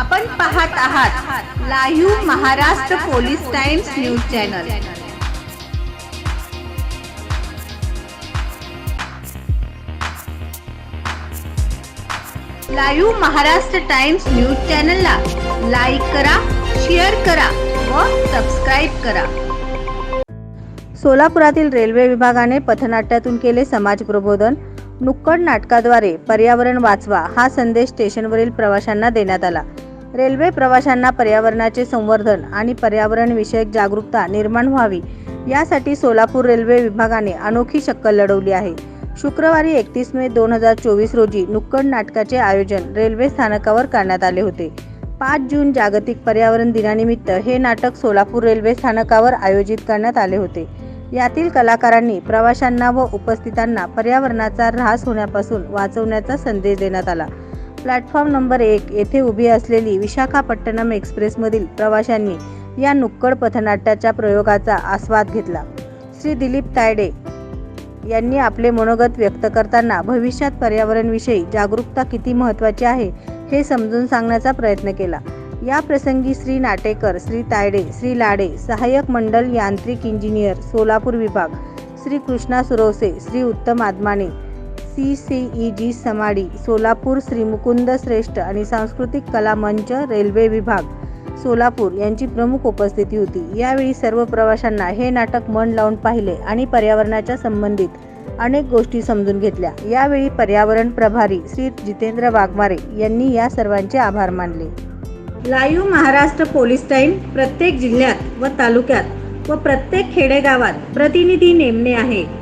आपण पाहत आहात live Maharashtra police times news channel. Live Maharashtra times news चॅनलला लाईक करा शेअर करा व सबस्क्राईब करा. सोलापुरातील रेल्वे विभागाने पथनाट्यातून केले समाज प्रबोधन. नुक्कड नाटकाद्वारे पर्यावरण वाचवा हा संदेश स्टेशनवरील प्रवाशांना देण्यात आला. रेल्वे प्रवाशांना पर्यावरणाचे संवर्धन आणि पर्यावरणविषयक जागरूकता निर्माण व्हावी. यासाठी सोलापूर रेल्वे विभागाने अनोखी शक्कल लढवली आहे. शुक्रवारी एकतीस मे दोन हजार चोवीस रोजी नुक्कड नाटकाचे आयोजन रेल्वे स्थानकावर करण्यात आले होते. पाच जून जागतिक पर्यावरण दिनानिमित्त हे नाटक सोलापूर रेल्वे स्थानकावर आयोजित करण्यात आले होते. यातील कलाकारांनी प्रवाशांना व उपस्थितांना पर्यावरणाचा ऱ्हास होण्यापासून वाचवण्याचा संदेश देण्यात आला. प्लॅटफॉर्म नंबर एक येथे उभी असलेली विशाखापट्टणम एक्सप्रेसमधील प्रवाशांनी या नुक्कड पथनाट्याच्या प्रयोगाचा आस्वाद घेतला. श्री दिलीप तायडे यांनी आपले मनोगत व्यक्त करताना भविष्यात पर्यावरणविषयी जागरूकता किती महत्त्वाची आहे हे समजून सांगण्याचा प्रयत्न केला. या प्रसंगी श्री नाटेकर श्री तायडे श्री लाडे सहाय्यक मंडल यांत्रिक इंजिनियर सोलापूर विभाग Shri Krishna Suravase Shri Uttam Admane C C E G समाडी Solapur Shrimukund श्रेष्ठ आणि सांस्कृतिक कला मंच रेल्वे विभाग सोलापूर यांची प्रमुख उपस्थिती होती. यावेळी सर्व प्रवाशांना हे नाटक मन लावून पाहिले आणि पर्यावरणाच्या संबंधित अनेक गोष्टी समजून घेतल्या. यावेळी पर्यावरण प्रभारी श्री जितेंद्र वाघमारे यांनी या सर्वांचे आभार मानले. लाईव्ह महाराष्ट्र पोलीस टाईम प्रत्येक जिल्ह्यात व तालुक्यात व प्रत्येक खेडेगावात प्रतिनिधी नेमणे आहे.